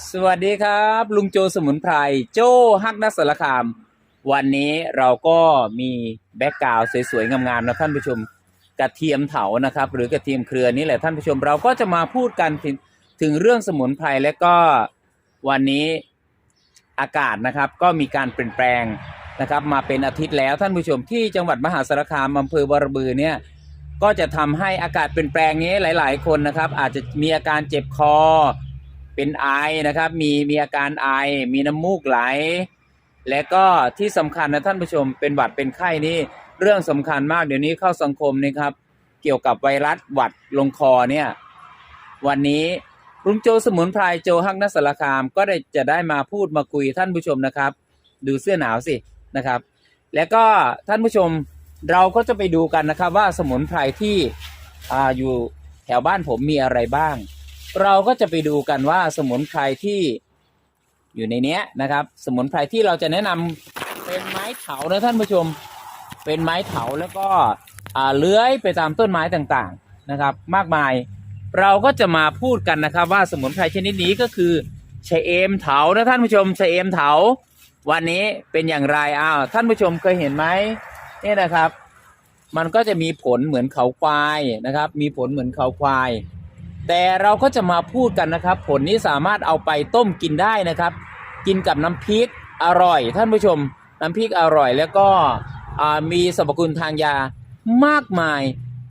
สวัสดีครับ ลุงโจสมุนไพรโจฮักนักสารคาม วันนี้เราก็มีแบ็กกราวสวยๆงามๆนะท่านผู้ชมกระเทียมเถานะครับ หรือกระเทียมเครือนี่แหละท่านผู้ชมเราก็จะมาพูดกันถึงเรื่องสมุนไพรและก็วันนี้อากาศนะครับ ก็มีการเปลี่ยนแปลงนะครับ มาเป็นอาทิตย์แล้วท่านผู้ชมที่จังหวัดมหาสารคามอำเภอบารบือเนี่ยก็จะทำให้อากาศเปลี่ยนแปลงนี้หลาย ๆ คนนะครับ อาจจะมีอาการเจ็บคอ เป็นไอนะครับ มีมีอาการไอ มีน้ำมูกไหล และก็ที่สำคัญนะท่านผู้ชม เป็นหวัดเป็นไข้นี่เรื่องสำคัญมากเดี๋ยวนี้เข้าสังคมนะครับ เกี่ยวกับไวรัสหวัดลงคอเนี่ย วันนี้ลุงโจสมุนไพรโจฮักนัสารคามก็ได้จะได้มาพูดมาคุยท่านผู้ชมนะครับ ดูเสื้อหนาวสินะครับ แล้วก็ท่านผู้ชมเราก็จะไปดูกันนะครับว่าสมุนไพรที่ออยู่แถวบ้านผมมีอะไรบ้าง เราก็จะไปดูกันว่าสมุนไพรที่อยู่ในเนี้ยนะครับ สมุนไพรที่เราจะแนะนำเป็นไม้เถานะท่านผู้ชม เป็นไม้เถาแล้วก็อ่าเลื้อยไปตามต้นไม้ต่างๆนะครับ มากมายเราก็จะมาพูดกันนะครับ ว่าสมุนไพรชนิดนี้ก็คือชะเอมเถานะท่านผู้ชมชะเอมเถา วันนี้เป็นอย่างไรอ้าวท่านผู้ชมเคยเห็นไหมเนี่ยนะครับ มันก็จะมีผลเหมือนเขาควายนะครับ มีผลเหมือนเขาควาย แต่เราก็จะมาพูดกันนะครับ ผลนี้สามารถเอาไปต้มกินได้นะครับ กินกับน้ำพริกอร่อย ท่านผู้ชม น้ำพริกอร่อย แล้วก็มีสรรพคุณทางยามากมาย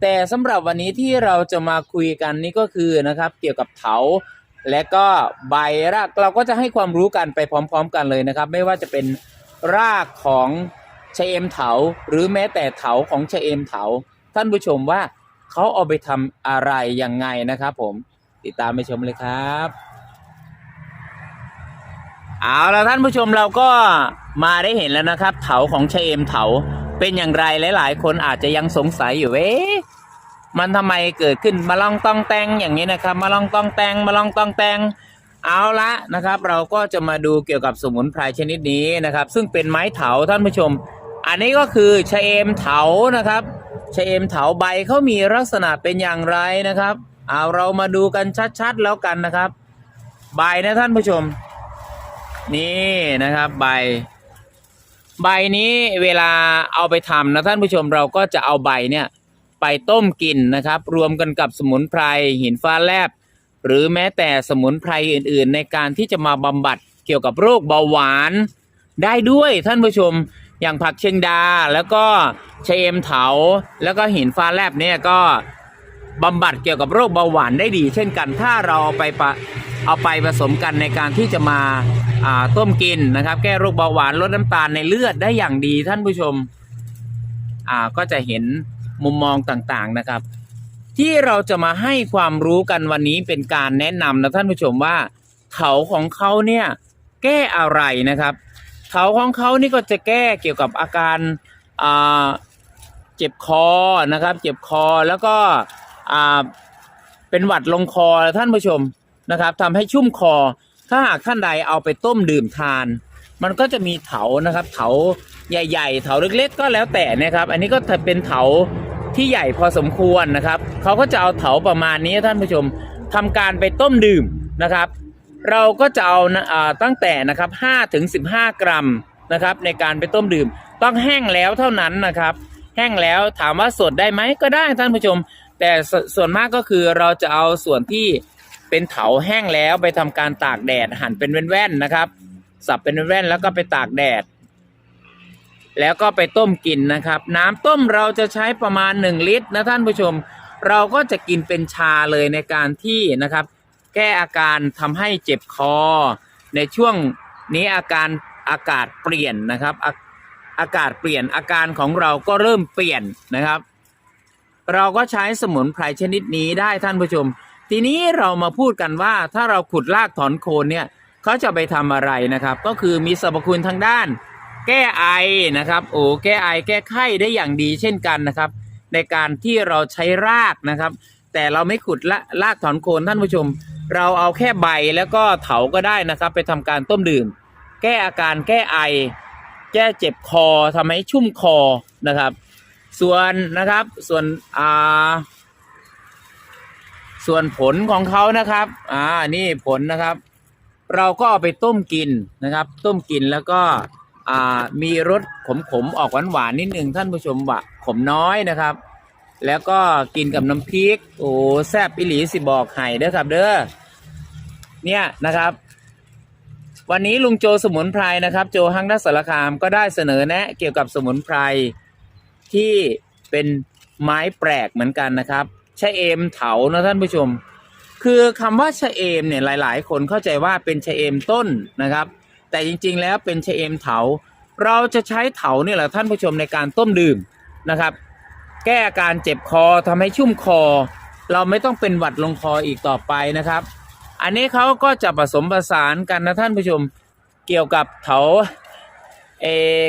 แต่สำหรับวันนี้ที่เราจะมาคุยกันนี่ก็คือนะครับ เกี่ยวกับเถาและก็ใบรากเราก็จะให้ความรู้กันไปพร้อม ๆ กันเลยนะครับ ไม่ว่าจะเป็นรากของชะเอมเถา หรือแม้แต่เถาของชะเอมเถา ท่านผู้ชมว่า เขาเอาไปทำอะไรยังไงนะครับผมติดตามไปชมเลยครับ เอาละท่านผู้ชมเราก็มาได้เห็นแล้วนะครับ เถาของชเอมเถาเป็นอย่างไรหลายๆ คนอาจจะยังสงสัยอยู่เอ๊ะมันทำไมเกิดขึ้นมาลองต้องแตงอย่างนี้นะครับ มาลองต้องแตงมาลองต้องแตงเอาละนะครับ เราก็จะมาดูเกี่ยวกับสมุนไพรชนิดนี้นะครับ ซึ่งเป็นไม้เถาท่านผู้ชม อันนี้ก็คือชเอมเถานะครับ ชะเอมเถาใบเขามีลักษณะเป็นอย่างไรนะครับ เอาเรามาดูกันชัดๆแล้วกันนะครับ ใบนะท่านผู้ชม นี่นะครับใบ ใบนี้เวลาเอาไปทำนะท่านผู้ชมเราก็จะเอาใบเนี่ยไปต้มกินนะครับ รวมกันกับสมุนไพรหินฟ้าแลบ หรือแม้แต่สมุนไพรอื่น ๆ ในการที่จะมาบำบัดเกี่ยวกับโรคเบาหวานได้ด้วยท่านผู้ชม อย่างผักเชียงดาแล้วก็ชเอมเถา แล้วก็หินฟ้าแลบเนี่ยก็บำบัดเกี่ยวกับโรคเบาหวานได้ดี เช่นกันถ้าเราเอาไปปะเอาไปผสมกันในการที่จะมาาต้มกินนะครับ แก้โรคเบาหวานลดน้ำตาลในเลือดได้อย่างดีท่านผู้ชมก็จะเห็นมุมมองต่างๆนะครับ ที่เราจะมาให้ความรู้กันวันนี้เป็นการแนะนำนะท่านผู้ชมว่าเถาของเขาเนี่ยแก้อะไรนะครับ เถาของเขานี่ก็จะแก้เกี่ยวกับอาการเจ็บคอนะครับ เจ็บคอแล้วก็เป็นหวัดลงคอท่านผู้ชมนะครับทำให้ชุ่มคอ ถ้าหากท่านใดเอาไปต้มดื่มทาน มันก็จะมีเถานะครับ เถาใหญ่ ๆ เถาเล็ก ๆ ก็แล้วแต่นะครับ อันนี้ก็เป็นเถาที่ใหญ่พอสมควรนะครับ เขาก็จะเอาเถาประมาณนี้ท่านผู้ชมทำการไปต้มดื่มนะครับ เราก็จะเอานะตั้งแต่นะครับ5ถึง15 กรัมนะครับ ในการไปต้มดื่ม ต้องแห้งแล้วเท่านั้นนะครับ แห้งแล้วถามว่าสดได้ไหมก็ได้ท่านผู้ชม แต่สส่วนมากก็คือเราจะเอาส่วนที่เป็นเถาแห้งแล้วไปทำการตากแดดหั่นเป็นแว่นๆนะครับ สับเป็นแว่นๆแล้วก็ไปตากแดด แล้วก็ไปต้มกินนะครับ น้ำต้มเราจะใช้ประมาณ 1 ลิตรนะท่านผู้ชม เราก็จะกินเป็นชาเลยในการที่นะครับ แก้อาการทำให้เจ็บคอ ในช่วงนี้อาการอากาศเปลี่ยนนะครับอาอากาศเปลี่ยนอาการของเราก็เริ่มเปลี่ยนนะครับ เราก็ใช้สมุนไพรชนิดนี้ได้ท่านผู้ชม ทีนี้เรามาพูดกันว่าถ้าเราขุดรากถอนโคนเนี่ยเขาจะไปทำอะไรนะครับ ก็คือมีสรรพคุณทางด้าน แก้ไอนะครับโอ้แก้ไอแก้ไข้ได้อย่างดีเช่นกันนะครับ ในการที่เราใช้รากนะครับ แต่เราไม่ขุดละรากถอนโคนท่านผู้ชม เราเอาแค่ใบแล้วก็เถาก็ได้นะครับ ไปทำการต้มดื่ม แก้อาการแก้ไอ แก้เจ็บคอทำให้ชุ่มคอนะครับ ส่วนนะครับส่วนอ่าส่วนผลของเขานะครับ อ่า นี่ผลนะครับ เราก็เอาไปต้มกินนะครับ ต้มกินแล้วก็อ่ามีรสขมๆออกหวานๆนิดนึงท่านผู้ชมว่าขมน้อยนะครับ แล้วก็กินกับน้ำพริก โอ้แซ่บอิหลีสิบอกไห้เด้อครับเด้อ เนี่ยนะครับ วันนี้ลุงโจสมุนไพรนะครับ โจฮังนักสารคามก็ได้เสนอแนะ เกี่ยวกับสมุนไพรที่เป็นไม้แปลกเหมือนกันนะครับชะเอมเถานะท่านผู้ชม คือคำว่าชะเอมเนี่ยหลาย ๆ คนเข้าใจว่าเป็นชะเอมต้นนะครับ แต่จริงๆแล้วเป็นชะเอมเถา เราจะใช้เถาเนี่ยแหละท่านผู้ชมในการต้มดื่มนะครับ แก้อาการเจ็บคอทำให้ชุ่มคอ เราไม่ต้องเป็นหวัดลงคออีกต่อไปนะครับ อันนี้เขาก็จะผสมผสานกันนะท่านผู้ชมเกี่ยวกับเถาเอ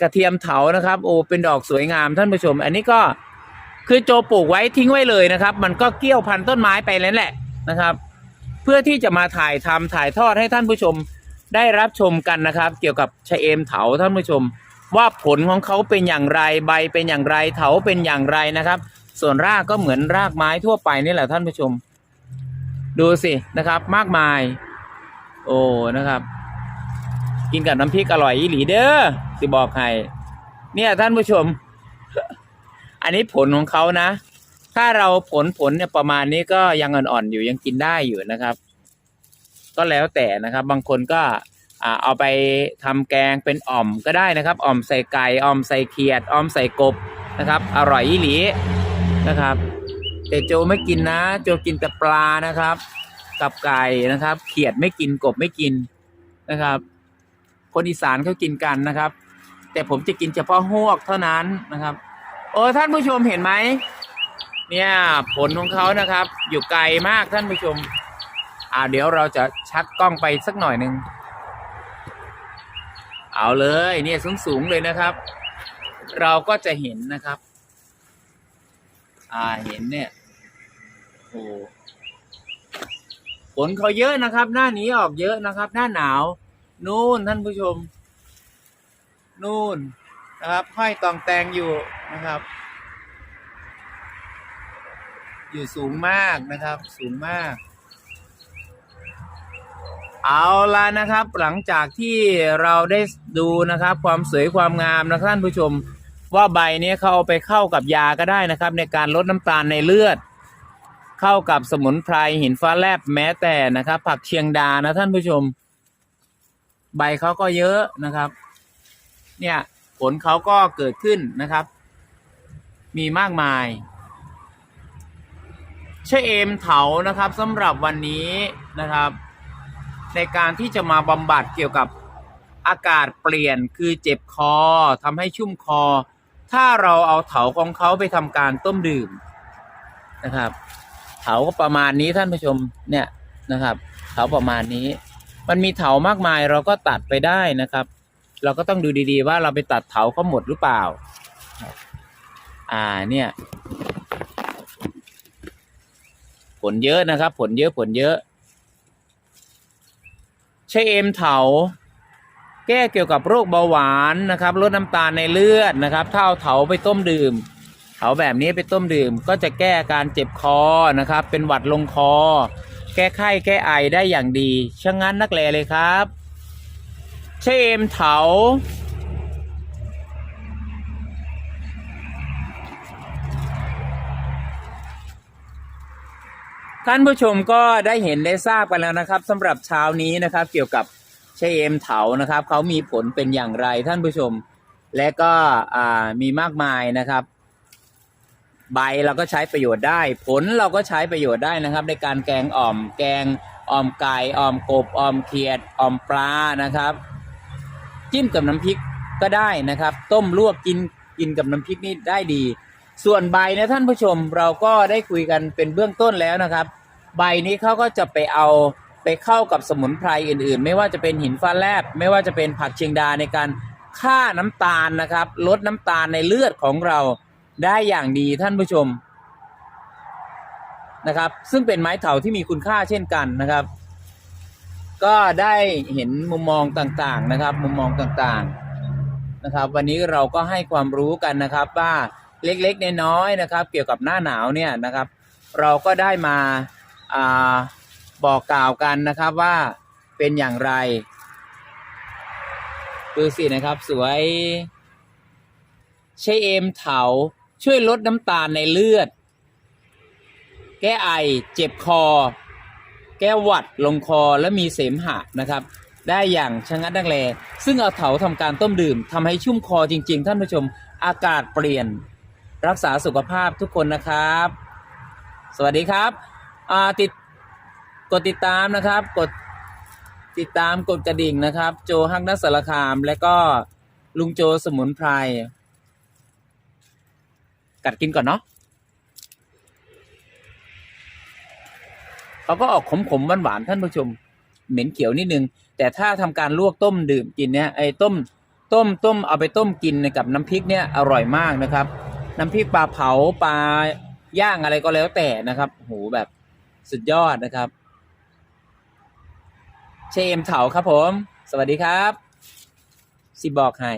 กระเทียมเถานะครับโอ้เป็นดอกสวยงามท่านผู้ชม อันนี้ก็คือโจปลูกไว้ทิ้งไว้เลยนะครับ มันก็เกี่ยวพันต้นไม้ไปแล้วแหละนะครับ เพื่อที่จะมาถ่ายทำถ่ายทอดให้ท่านผู้ชมได้รับชมกันนะครับ เกี่ยวกับชะเอมเถาท่านผู้ชม ว่าผลของเขาเป็นอย่างไรใบเป็นอย่างไรเถาเป็นอย่างไรนะครับ ส่วนรากก็เหมือนรากไม้ทั่วไปนี่แหละท่านผู้ชม ดูสินะครับ มากมาย โอ้นะครับ กินกับน้ำพริกอร่อยอีหลีเด้อสิบอกให้เนี่ยท่านผู้ชม อันนี้ผลของเขานะ ถ้าเราผลผลเนี่ยประมาณนี้ก็ยังอ่อนๆอยู่ยังกินได้อยู่นะครับ ก็แล้วแต่นะครับ บางคนก็เอาไปทำแกงเป็นอ่อมก็ได้นะครับ อ่อมใส่ไก่อ่อมใส่เขียดอ่อมใส่กบนะครับ อร่อยอีหลีนะครับ แต่โจไม่กินนะ โจกินแต่ปลานะครับ กับไก่นะครับ เขียดไม่กินกบไม่กินนะครับ คนอีสานเขากินกันนะครับ แต่ผมจะกินเฉพาะหวกเท่านั้นนะครับโอ้ท่านผู้ชมเห็นไหมเนี่ยผลของเขานะครับ อยู่ไกลมากท่านผู้ชม อ่าเดี๋ยวเราจะชักกล้องไปสักหน่อยหนึ่งเอาเลยเนี่ยสูงสูงๆเลยนะครับ เราก็จะเห็นนะครับ อ่าเห็นเนี่ย โอ้ผลเขาเยอะนะครับ หน้านี้ออกเยอะนะครับ หน้าหนาว นู่นท่านผู้ชม นู่นนะครับห้อยตองแตงอยู่นะครับ อยู่สูงมากนะครับ สูงมาก เอาละนะครับ หลังจากที่เราได้ดูนะครับ ความสวยความงามนะท่านผู้ชม ว่าใบนี้เขาเอาไปเข้ากับยาก็ได้นะครับ ในการลดน้ำตาลในเลือด เข้ากับสมุนไพรหินฟ้าแลบแม้แต่นะครับ ผักเชียงดานะท่านผู้ชม ใบเขาก็เยอะนะครับ เนี่ยผลเขาก็เกิดขึ้นนะครับ มีมากมายเชเอมเถานะครับสำหรับวันนี้นะครับ ในการที่จะมาบำบัดเกี่ยวกับอากาศเปลี่ยนคือเจ็บคอทำให้ชุ่มคอ ถ้าเราเอาเถาของเขาไปทำการต้มดื่มนะครับ เถาก็ประมาณนี้ท่านผู้ชมเนี่ยนะครับ เถาประมาณนี้ มันมีเถามากมายเราก็ตัดไปได้นะครับ เราก็ต้องดูดีๆ ว่าเราไปตัดเถาเขาหมดหรือเปล่า อ่าเนี่ย ผลเยอะนะครับ ผลเยอะผลเยอะใชะเอมเถาแก้เกี่ยวกับโรคเบาหวานนะครับลดน้ำตาลในเลือดนะครับถ้าเอาเถาไปต้มดื่ม เถาแบบนี้ไปต้มดื่มก็จะแก้อาการเจ็บคอนะครับ เป็นหวัดลงคอ แก้ไข้แก้ไอได้อย่างดีช่างงั้นนักแลเลยครับชเอมเถาท่านผู้ชมก็ได้เห็นได้ทราบกันแล้วนะครับสำหรับเช้านี้นะครับ เกี่ยวกับชเอมเถานะครับเขามีผลเป็นอย่างไรท่านผู้ชม และก็มีมากมายนะครับ ใบเราก็ใช้ประโยชน์ได้ ผลเราก็ใช้ประโยชน์ได้นะครับ ในการแกงอ่อม แกงอ่อมไก่อ่อมกบอ่อมเขียดอ่อมปลานะครับ จิ้มกับน้ำพริกก็ได้นะครับ ต้มลวกกินกินกับน้ำพริกนี่ได้ดี ส่วนใบนะท่านผู้ชมเราก็ได้คุยกันเป็นเบื้องต้นแล้วนะครับ ใบนี้เขาก็จะไปเอาไปเข้ากับสมุนไพรอื่นๆ ไม่ว่าจะเป็นหินฟ้าแลบ ไม่ว่าจะเป็นผักเชียงดาในการฆ่าน้ำตาลนะครับ ลดน้ำตาลในเลือดของเรา ได้อย่างดีท่านผู้ชมนะครับ ซึ่งเป็นไม้เถาที่มีคุณค่าเช่นกันนะครับ ก็ได้เห็นมุมมองต่างๆนะครับ มุมมองต่างๆนะครับ วันนี้เราก็ให้ความรู้กันนะครับว่าเล็กๆน้อยๆนะครับ เกี่ยวกับหน้าหนาวเนี่ยนะครับ เราก็ได้มาอาบอกกล่าวกันนะครับว่าเป็นอย่างไรดูสินะครับสวยใช้เอมเถา ช่วยลดน้ำตาลในเลือด แก้ไอเจ็บคอ แก้หวัดลงคอและมีเสมหะนะครับ ได้อย่างชะงัดดังแล ซึ่งเอาเถาทำการต้มดื่มทำให้ชุ่มคอจริง ๆ ท่านผู้ชมอากาศเปลี่ยน รักษาสุขภาพทุกคนนะครับ สวัสดีครับติดกดติดตามนะครับ กดติดตามกดกระดิ่งนะครับ โจฮักนักสารคาม และก็ลุงโจสมุนไพร กัดกินก่อนเนาะเขาก็ออกขมๆหวานๆท่านผู้ชม เหม็นเขียวนิดนึง แต่ถ้าทำการลวกต้มดื่มกินเนี่ยไอ้ต้ม ต้มต้มเอาไปต้มกินกับน้ำพริกเนี่ยอร่อยมากนะครับ น้ำพริกปลาเผาปลาย่างอะไรก็แล้วแต่นะครับโหแบบสุดยอดนะครับ เชมเถาครับผม สวัสดีครับสิบอกให้